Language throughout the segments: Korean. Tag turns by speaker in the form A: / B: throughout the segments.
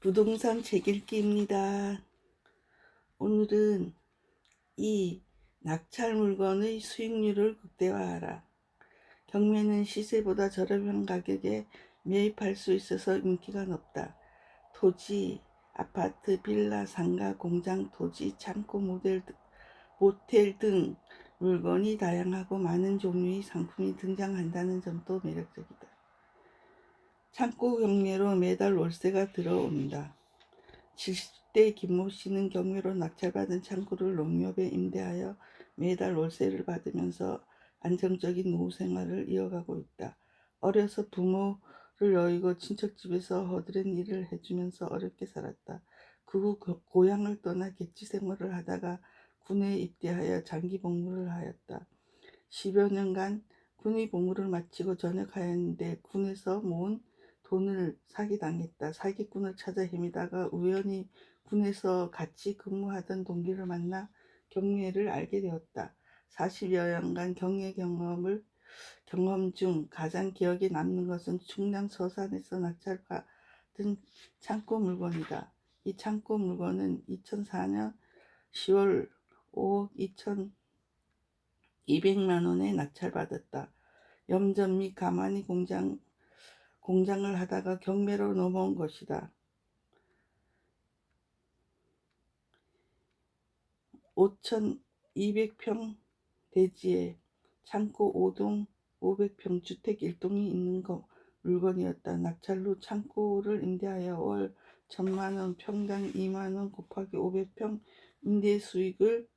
A: 부동산 책 읽기입니다. 오늘은 이 낙찰 물건의 수익률을 극대화하라. 경매는 시세보다 저렴한 가격에 매입할 수 있어서 인기가 높다. 토지, 아파트, 빌라, 상가, 공장, 토지, 창고, 모델, 등- 모텔 등 물건이 다양하고 많은 종류의 상품이 등장한다는 점도 매력적이다. 창고 경매로 매달 월세가 들어온다. 70대 김모 씨는 경매로 낙찰받은 창고를 농협에 임대하여 매달 월세를 받으면서 안정적인 노후 생활을 이어가고 있다. 어려서 부모를 여의고 친척 집에서 허드렛 일을 해주면서 어렵게 살았다. 그 후 고향을 떠나 객지 생활을 하다가 군에 입대하여 장기 복무를 하였다. 10여 년간 군의 복무를 마치고 전역하였는데 군에서 모은 돈을 사기당했다. 사기꾼을 찾아 헤매다가 우연히 군에서 같이 근무하던 동기를 만나 경매를 알게 되었다. 40여 년간 경매 경험을 경험 중 가장 기억에 남는 것은 충남 서산에서 낙찰받은 창고 물건이다. 이 창고 물건은 2004년 10월 5억 2,200만 원에 낙찰받았다. 염전 및 가마니 공장 공장을 하다가 경매로 넘어온 것이다. 5,200평 대지에 창고 5동 500평 주택 1동이 있는 거 물건이었다. 낙찰로 창고를 임대하여 월 1천만원 평당 2만원 곱하기 500평 임대 수익을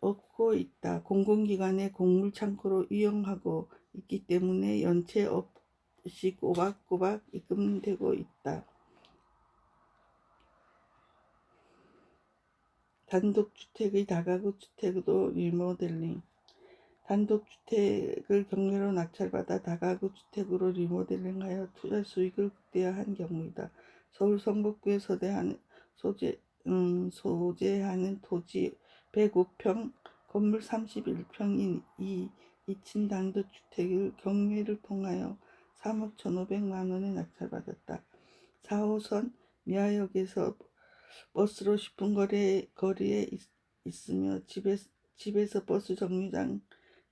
A: 얻고 있다. 공공기관의 공물 창고로 이용하고 있기 때문에 연체 없이 꼬박꼬박 입금되고 있다. 단독주택의 다가구 주택도 리모델링 단독주택을 경매로 낙찰받아 다가구 주택으로 리모델링하여 투자 수익을 극대화한 경우이다. 서울 성북구에 서대한 소재, 음, 소재하는 토지 105평 건물 31평인 이 2층 단독주택을 경매를 통하여 3억 1,500만 원에 낙찰받았다. 4호선 미아역에서 버스로 10분 거리에, 거리에 있, 있으며 집에, 집에서 버스 정류장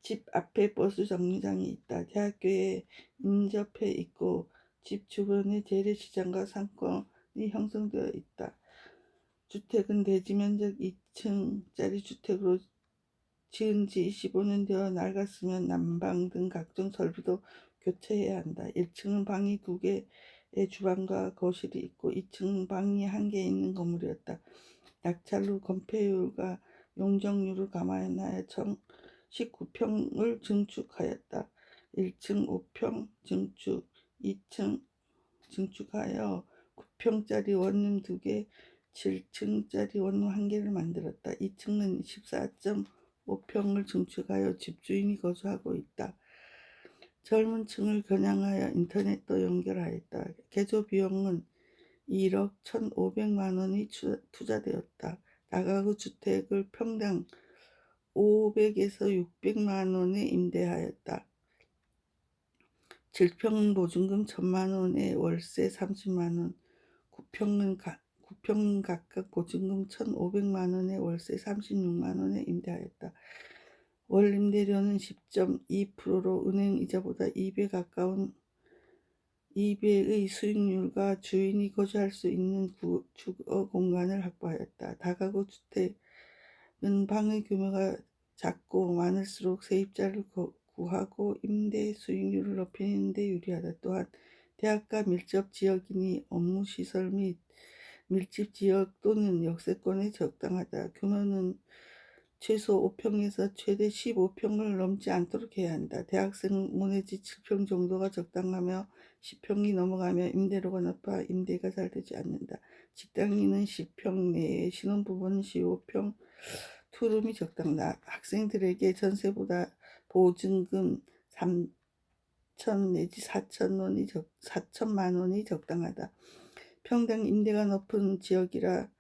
A: 집 앞에 버스 정류장이 있다. 대학교에 인접해 있고 집 주변에 재래시장과 상권이 형성되어 있다. 주택은 대지 면적 2층짜리 주택으로 지은 지 25년 되어 낡았으면 난방 등 각종 설비도 교체해야 한다. 1층은 방이 2개의 주방과 거실이 있고 2층 방이 1개 있는 건물이었다. 낙찰로 건폐율과 용적률을 감안하여 총 19평을 증축하였다. 1층 5평 증축, 2층 증축하여 9평짜리 원룸 2개, 7층짜리 원룸 1개를 만들었다. 2층은 14.5평을 증축하여 집주인이 거주하고 있다. 젊은 층을 겨냥하여 인터넷도 연결하였다. 개조 비용은 1억 1,500만 원이 투자되었다. 다가구 주택을 평당 500에서 600만 원에 임대하였다. 7평은 보증금 1000만 원에 월세 30만 원, 9평은 가, 9평 각각 보증금 1,500만 원에 월세 36만 원에 임대하였다. 월 임대료는 10.2%로 은행 이자보다 2배 가까운 2배의 수익률과 주인이 거주할 수 있는 구, 주거 공간을 확보하였다. 다가구 주택은 방의 규모가 작고 많을수록 세입자를 구하고 임대 수익률을 높이는 데 유리하다. 또한 대학가 밀접 지역이니 업무 시설 및 밀집 지역 또는 역세권에 적당하다. 규모는 최소 5평에서 최대 15평을 넘지 않도록 해야 한다. 대학생 문해지 7평 정도가 적당하며 10평이 넘어가면 임대료가 높아 임대가 잘 되지 않는다. 직장인은 10평 내에 신혼부부는 15평 투룸이 적당하다. 학생들에게 전세보다 보증금 3천 내지 4천 원이 적, 4천만 원이 적당하다. 평당 임대가 높은 지역이라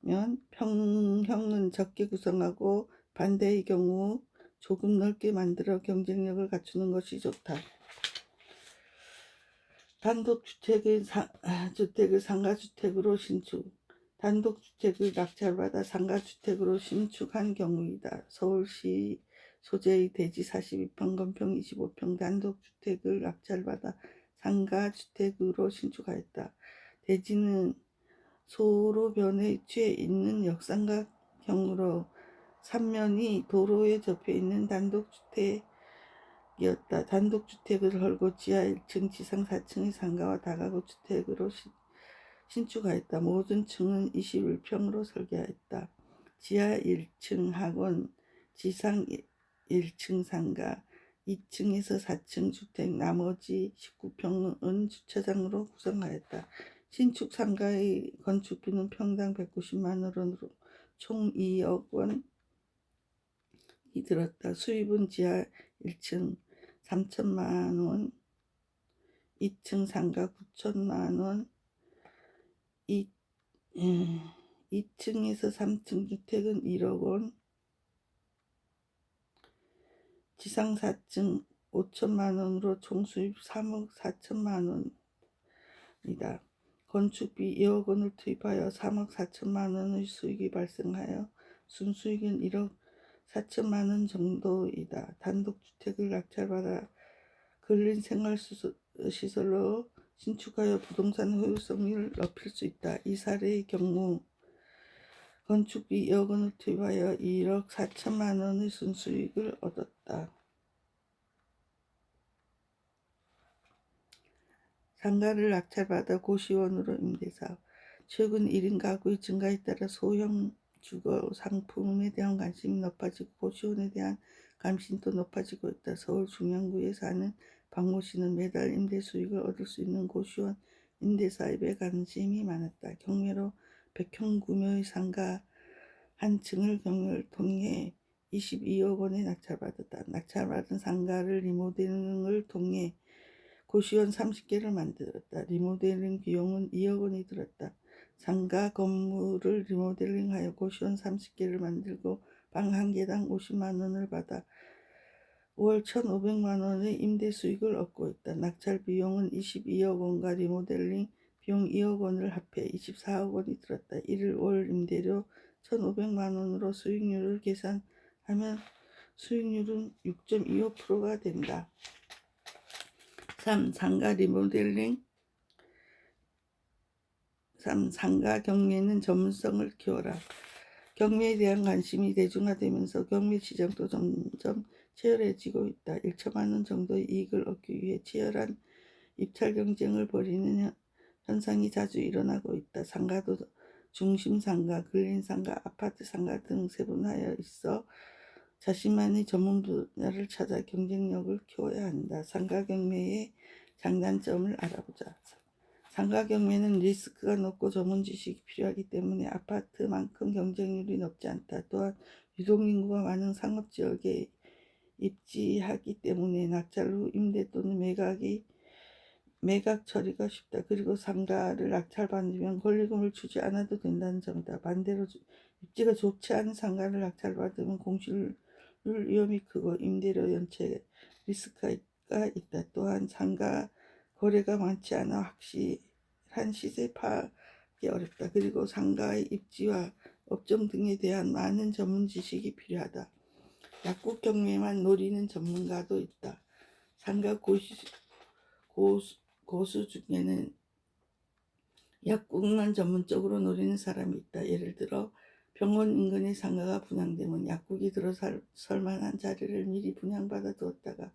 A: 면 평형은 적게 구성하고 반대의 경우 조금 넓게 만들어 경쟁력을 갖추는 것이 좋다. 단독주택의 상, 아, 주택을 상가주택으로 신축, 단독주택을 낙찰받아 상가주택으로 신축한 경우이다. 서울시 소재의 대지 42평, 건평 25평 단독주택을 낙찰받아 상가주택으로 신축하였다. 대지는 소로변에 취해 있는 역삼각형으로 삼면이 도로에 접해 있는 단독주택 이었다. 단독주택을 헐고 지하 1층, 지상 4층의 상가와 다가구 주택으로 신, 신축하였다. 모든 층은 21평으로 설계하였다. 지하 1층 학원, 지상 1층 상가, 2층에서 4층 주택, 나머지 19평은 주차장으로 구성하였다. 신축 상가의 건축비는 평당 190만 원으로 총 2억 원이 들었다. 수입은 지하 1층 3천만 원, 2층 상가 9천만 원, 2, 2층에서 3층 주택은 1억 원, 지상 4층 5천만 원으로 총 수입 3억 4천만 원이다. 건축비 2억 원을 투입하여 3억 4천만 원의 수익이 발생하여 순수익은 1억 4천만 원 정도이다. 단독주택을 낙찰받아 근린 생활시설로 신축하여 부동산 효율성을 높일 수 있다. 이 사례의 경우 건축비 2억 원을 투입하여 1억 4천만 원의 순수익을 얻었다. 상가를 낙찰받아 고시원으로 임대사업. 최근 1인 가구의 증가에 따라 소형 주거 상품에 대한 관심이 높아지고 고시원에 대한 관심도 높아지고 있다. 서울 중랑구에 사는 박모 씨는 매달 임대 수익을 얻을 수 있는 고시원 임대 사업에 관심이 많았다. 경매로 백형 구매의 상가 한 층을 경매를 통해 22억 원에 낙찰받았다. 낙찰받은 상가를 리모델링을 통해 고시원 30개를 만들었다. 리모델링 비용은 2억 원이 들었다. 상가 건물을 리모델링하여 고시원 30개를 만들고 방 한 개당 50만 원을 받아 월 1,500만 원의 임대 수익을 얻고 있다. 낙찰 비용은 22억 원과 리모델링 비용 2억 원을 합해 24억 원이 들었다. 이를 월 임대료 1,500만 원으로 수익률을 계산하면 수익률은 6.25%가 된다. 3. 상가 리모델링 3. 상가 경매는 전문성을 키워라. 경매에 대한 관심이 대중화되면서 경매 시장도 점점 치열해지고 있다. 1천만 원 정도의 이익을 얻기 위해 치열한 입찰 경쟁을 벌이는 현상이 자주 일어나고 있다. 상가도 중심 상가, 근린 상가, 아파트 상가 등 세분화하여 있어 자신만의 전문 분야를 찾아 경쟁력을 키워야 한다. 상가 경매의 장단점을 알아보자. 상가 경매는 리스크가 높고 전문 지식이 필요하기 때문에 아파트만큼 경쟁률이 높지 않다. 또한 유동인구가 많은 상업지역에 입지하기 때문에 낙찰 후 임대 또는 매각이 매각 처리가 쉽다. 그리고 상가를 낙찰받으면 권리금을 주지 않아도 된다는 점이다. 반대로 입지가 좋지 않은 상가를 낙찰받으면 공실 위험이 크고 임대료 연체 리스크가 있다. 또한 상가 거래가 많지 않아 확실한 시세 파악이 어렵다. 그리고 상가의 입지와 업종 등에 대한 많은 전문 지식이 필요하다. 약국 경매만 노리는 전문가도 있다. 상가 고시, 고수, 고수 중에는 약국만 전문적으로 노리는 사람이 있다. 예를 들어 병원 인근의 상가가 분양되면 약국이 들어설 만한 자리를 미리 분양받아 두었다가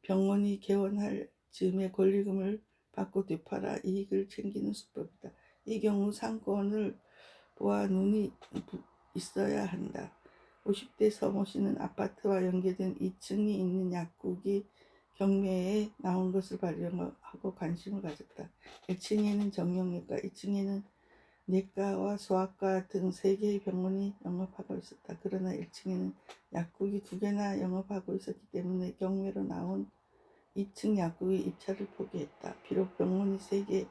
A: 병원이 개원할 즈음에 권리금을 받고 되팔아 이익을 챙기는 수법이다. 이 경우 상권을 보아 눈이 있어야 한다. 50대 서모 씨는 아파트와 연계된 2층이 있는 약국이 경매에 나온 것을 발견하고 관심을 가졌다. 1층에는 정형외과, 2층에는 내과와 소아과 등 3개의 병원이 영업하고 있었다. 그러나 1층에는 약국이 두 개나 영업하고 있었기 때문에 경매로 나온 2층 약국의 입찰을 포기했다. 비록 병원이 3개,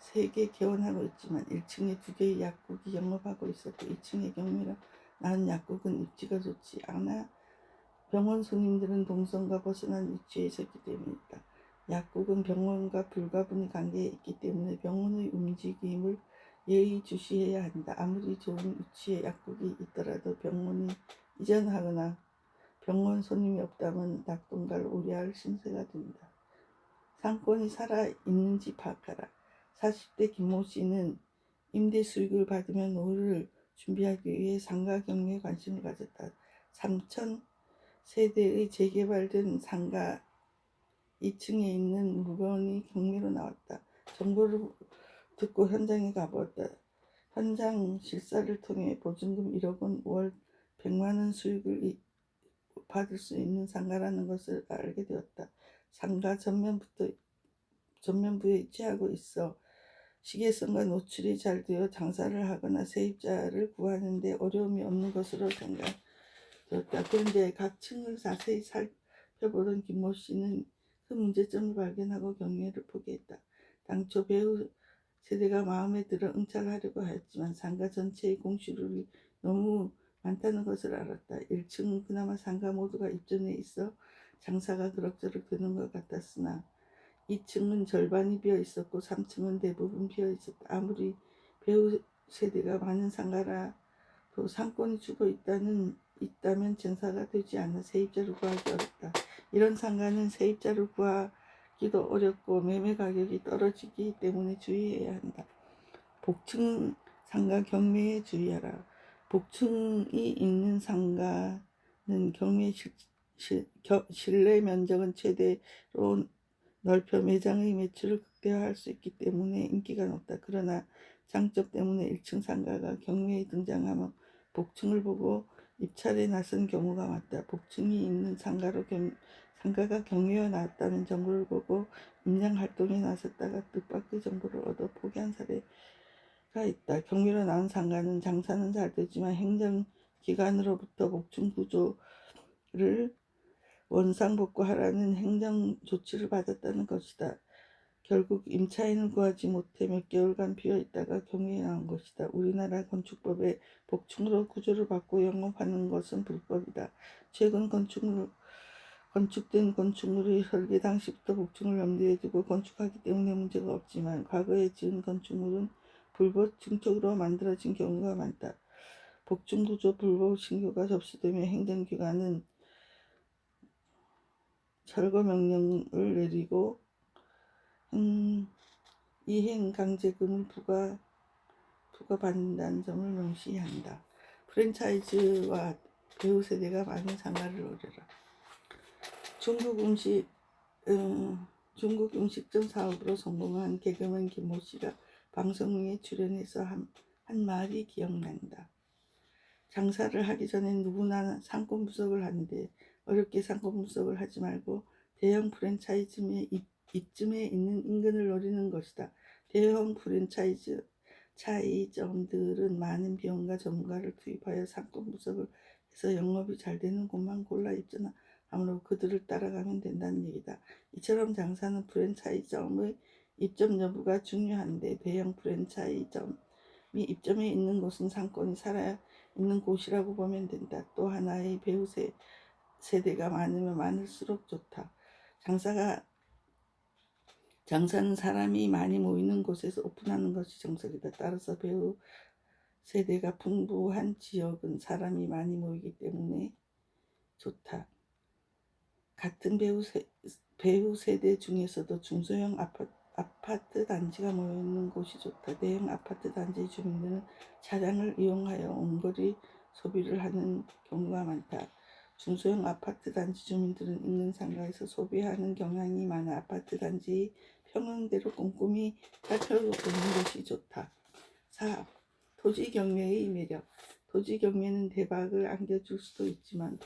A: 3개 개원하고 있지만 1층에 두 개의 약국이 영업하고 있었고 2층의 경매로 나온 약국은 입지가 좋지 않아 병원 손님들은 동선과 벗어난 위치에 있었기 때문이다. 약국은 병원과 불가분의 관계에 있기 때문에 병원의 움직임을 예의주시해야 한다. 아무리 좋은 위치에 약국이 있더라도 병원이 이전하거나 병원 손님이 없다면 낙동갈 우려할 신세가 된다. 상권이 살아 있는지 파악하라. 40대 김모 씨는 임대 수익을 받으며 노후를 준비하기 위해 상가 경매에 관심을 가졌다. 3천 세대의 재개발된 상가 2층에 있는 물건이 경매로 나왔다. 정보를 듣고 현장에 가보았다. 현장 실사를 통해 보증금 1억 원, 월 100만 원 수익을 이- 받을 수 있는 상가라는 것을 알게 되었다. 상가 전면부터 전면부에 위치하고 있어 시계선과 노출이 잘 되어 장사를 하거나 세입자를 구하는데 어려움이 없는 것으로 생각되었다. 그런데 각 층을 자세히 살펴보던 김모 씨는 그 문제점을 발견하고 경매를 포기했다. 당초 배우 세대가 마음에 들어 응찰하려고 하였지만 상가 전체의 공실률이 너무 많다는 것을 알았다. 1층은 그나마 상가 모두가 입점해 있어 장사가 그럭저럭 되는 것 같았으나 2층은 절반이 비어 있었고 3층은 대부분 비어 있었다. 아무리 배우 세대가 많은 상가라도 상권이 죽어 있다는 있다면 증사가 되지 않아 세입자를 구하기 어렵다. 이런 상가는 세입자를 구하 기도 어렵고 매매 가격이 떨어지기 때문에 주의해야 한다. 복층 상가 경매에 주의하라. 복층이 있는 상가는 경매 실, 실, 겨, 실내 면적은 최대로 넓혀 매장의 매출을 극대화할 수 있기 때문에 인기가 높다. 그러나 장점 때문에 1층 상가가 경매에 등장하면 복층을 보고 입찰에 나선 경우가 많다. 복층이 있는 상가로 경, 상가가 경매에 나왔다는 정보를 보고 임장 활동에 나섰다가 뜻밖의 정보를 얻어 포기한 사례가 있다. 경매로 나온 상가는 장사는 잘 되지만 행정기관으로부터 복층 구조를 원상복구하라는 행정 조치를 받았다는 것이다. 결국 임차인을 구하지 못해 몇 개월간 비어 있다가 경매에 나온 것이다. 우리나라 건축법에 복층으로 구조를 바꾸고 영업하는 것은 불법이다. 최근 건축물 건축된 건축물이 설계 당시부터 복층을 염두에 두고 건축하기 때문에 문제가 없지만 과거에 지은 건축물은 불법 증축으로 만들어진 경우가 많다. 복층 구조 불법 신고가 접수되면 행정기관은 철거 명령을 내리고 음, 이행 강제금을 부과 부과받는다는 점을 명시해야 한다. 프랜차이즈와 배우 세대가 많은 상가를 노려라. 중국 음식 음, 중국 음식점 사업으로 성공한 개그맨 김모 씨가 방송에 출연해서 한, 한 말이 기억난다. 장사를 하기 전에 누구나 상권 분석을 하는데 어렵게 상권 분석을 하지 말고 대형 프랜차이즈의 입, 입쯤에 있는 인근을 노리는 것이다. 대형 프랜차이즈 차이점들은 많은 비용과 전문가를 투입하여 상권 분석을 해서 영업이 잘 되는 곳만 골라 입점 함으로 그들을 따라가면 된다는 얘기다. 이처럼 장사는 프랜차이점의 입점 여부가 중요한데 대형 프랜차이점이 입점해 있는 곳은 상권이 살아 있는 곳이라고 보면 된다. 또 하나의 배우 세, 세대가 많으면 많을수록 좋다. 장사가 장사는 사람이 많이 모이는 곳에서 오픈하는 것이 정석이다. 따라서 배우 세대가 풍부한 지역은 사람이 많이 모이기 때문에 좋다. 같은 배우, 세, 배우 세대 중에서도 중소형 아파트, 아파트 단지가 모여있는 곳이 좋다. 대형 아파트 단지 주민들은 차량을 이용하여 원거리 소비를 하는 경우가 많다. 중소형 아파트 단지 주민들은 인근 상가에서 소비하는 경향이 많아 아파트 단지 평형대로 꼼꼼히 살펴보는 것이 좋다. 4. 토지 경매의 매력. 토지 경매는 대박을 안겨줄 수도 있지만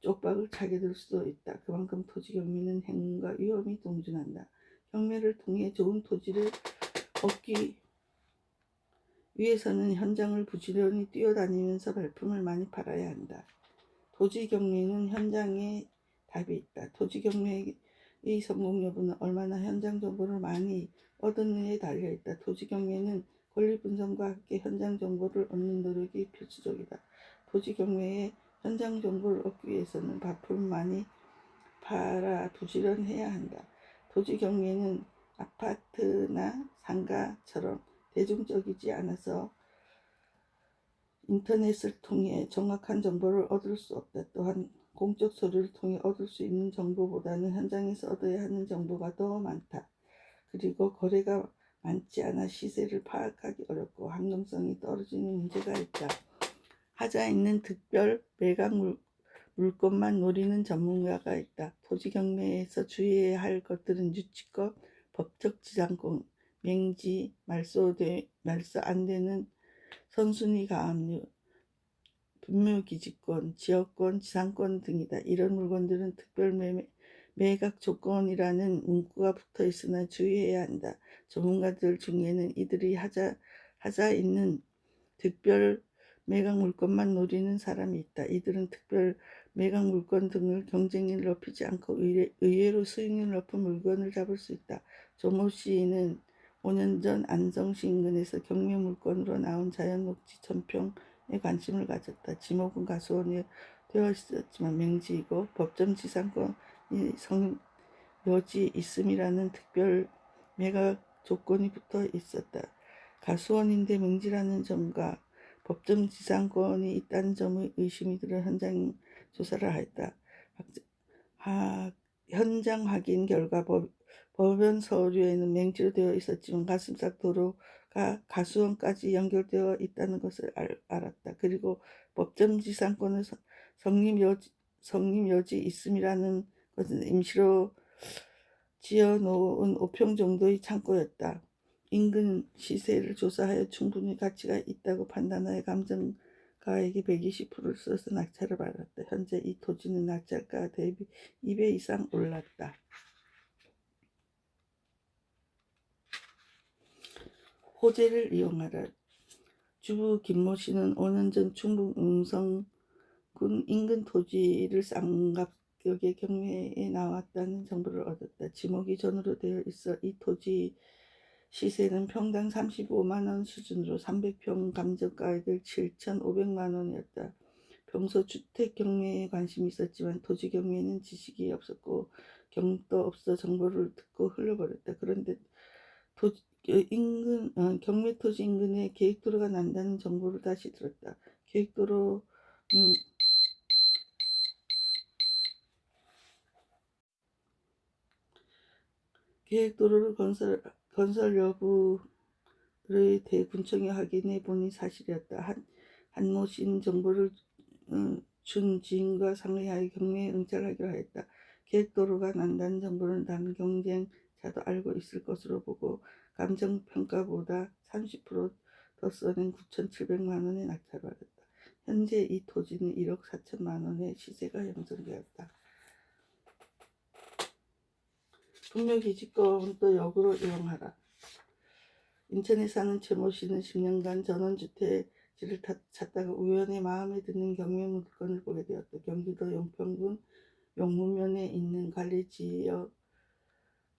A: 쪽박을 차게 될 수도 있다. 그만큼 토지 경매는 행운과 위험이 동준한다. 경매를 통해 좋은 토지를 얻기 위해서는 현장을 부지런히 뛰어다니면서 발품을 많이 팔아야 한다. 토지 경매는 현장에 답이 있다. 토지 경매의 성공 여부는 얼마나 현장 정보를 많이 얻느냐에 달려 있다. 토지 경매는 권리 분석과 함께 현장 정보를 얻는 노력이 필수적이다. 토지 경매에 현장 정보를 얻기 위해서는 발품을 많이 팔아 부지런해야 한다. 토지 경매는 아파트나 상가처럼 대중적이지 않아서 인터넷을 통해 정확한 정보를 얻을 수 없다. 또한 공적 서류를 통해 얻을 수 있는 정보보다는 현장에서 얻어야 하는 정보가 더 많다. 그리고 거래가 많지 않아 시세를 파악하기 어렵고 황금성이 떨어지는 문제가 있다. 하자 있는 특별 매각 물, 물건만 노리는 전문가가 있다. 토지 경매에서 주의해야 할 것들은 유치권, 법적 지상권, 맹지, 말소돼, 말소 안 되는 선순위 가압류, 분묘기지권, 지역권, 지상권 등이다. 이런 물건들은 특별 매매, 매각 조건이라는 문구가 붙어 있으나 주의해야 한다. 전문가들 중에는 이들이 하자, 하자 있는 특별 매각 물건만 노리는 사람이 있다. 이들은 특별 매각 물건 등을 경쟁력을 높이지 않고 의외, 의외 로 수익률 높은 물건을 잡을 수 있다. 조모 씨는 5년 전 안성시 인근에서 경매 물건으로 나온 자연녹지 천평에 관심을 가졌다. 지목은 가수원이 되어 있었지만 맹지이고 법정 지상권이 성 여지 있음이라는 특별 매각 조건이 붙어 있었다. 가수원인데 맹지라는 점과 법정 지상권이 있다는 점의 의심이 들어 현장 조사를 하였다. 하, 현장 확인 결과 법, 법원 서류에는 맹지로 되어 있었지만 가슴삭 도로가 가수원까지 연결되어 있다는 것을 알, 알았다. 그리고 법정 지상권을 서- 성립 여지, 성립 여지 있음이라는 것은 임시로 지어놓은 5평 정도의 창고였다. 인근 시세를 조사하여 충분히 가치가 있다고 판단하여 감정가액의 120%를 써서 낙찰을 받았다. 현재 이 토지는 낙찰가 대비 2배 이상 올랐다. 호재를 이용하라. 주부 김모 씨는 5년 전 충북 음성군 인근 토지를 쌍가격의 경매에 나왔다는 정보를 얻었다. 지목이 전으로 되어 있어 이 토지 시세는 평당 35만 원 수준으로 300평 감정가액을 7,500만 원이었다. 평소 주택 경매에 관심이 있었지만 토지 경매는 지식이 없었고 경도 없어 정보를 듣고 흘려버렸다. 그런데 토지, 어, 인근 어, 경매 토지 인근에 계획도로가 난다는 정보를 다시 들었다. 계획도로 음, 계획도로를 건설 건설 여부를 대군청에 확인해 보니 사실이었다. 한 한모 씨는 정보를 음, 준 지인과 상의하여 경매에 응찰하기로 하였다. 계획도로가 난다는 정보는 다른 경쟁자도 알고 있을 것으로 보고 감정평가보다 30%더 써낸 9,700만 원에 낙찰받았다. 현재 이 토지는 1억 4천만 원의 시세가 형성되었다. 분묘기지권은 또 역으로 이용하라. 인천에 사는 최모 씨는 10년간 전원주택지를 타- 찾다가 우연히 마음에 드는 경매 물건을 보게 되었다. 경기도 용평군 용무면에 있는 관리지역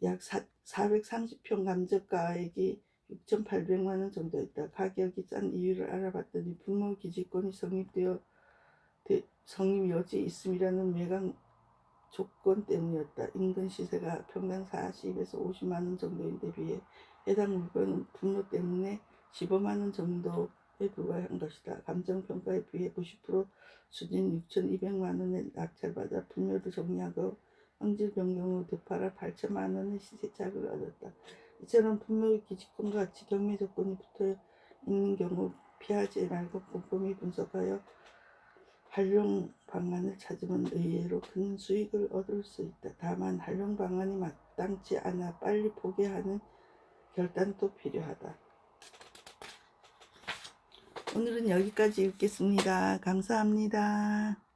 A: 약 430평 감정가액이 6,800만 원 정도였다. 가격이 싼 이유를 알아봤더니 분모기지권이 성립되어 대- 성립 여지 있음이라는 매각 조건 때문이었다. 인근 시세가 평당 40에서 50만 원 정도인데 비해 해당 물건은 분모 때문에 15만 원 정도에 불과한 것이다. 감정평가에 비해 90% 수준 6,200만 원에 낙찰받아 분묘도 정리하고 성질 변경으로 되팔아 8천만 원의 시세차익을 얻었다. 이처럼 분묘 기지권과 같이 경매 조건이 붙어 있는 경우 피하지 말고 꼼꼼히 분석하여 활용 방안을 찾으면 의외로 큰 수익을 얻을 수 있다. 다만 활용 방안이 마땅치 않아 빨리 포기하는 결단도 필요하다. 오늘은 여기까지 읽겠습니다. 감사합니다.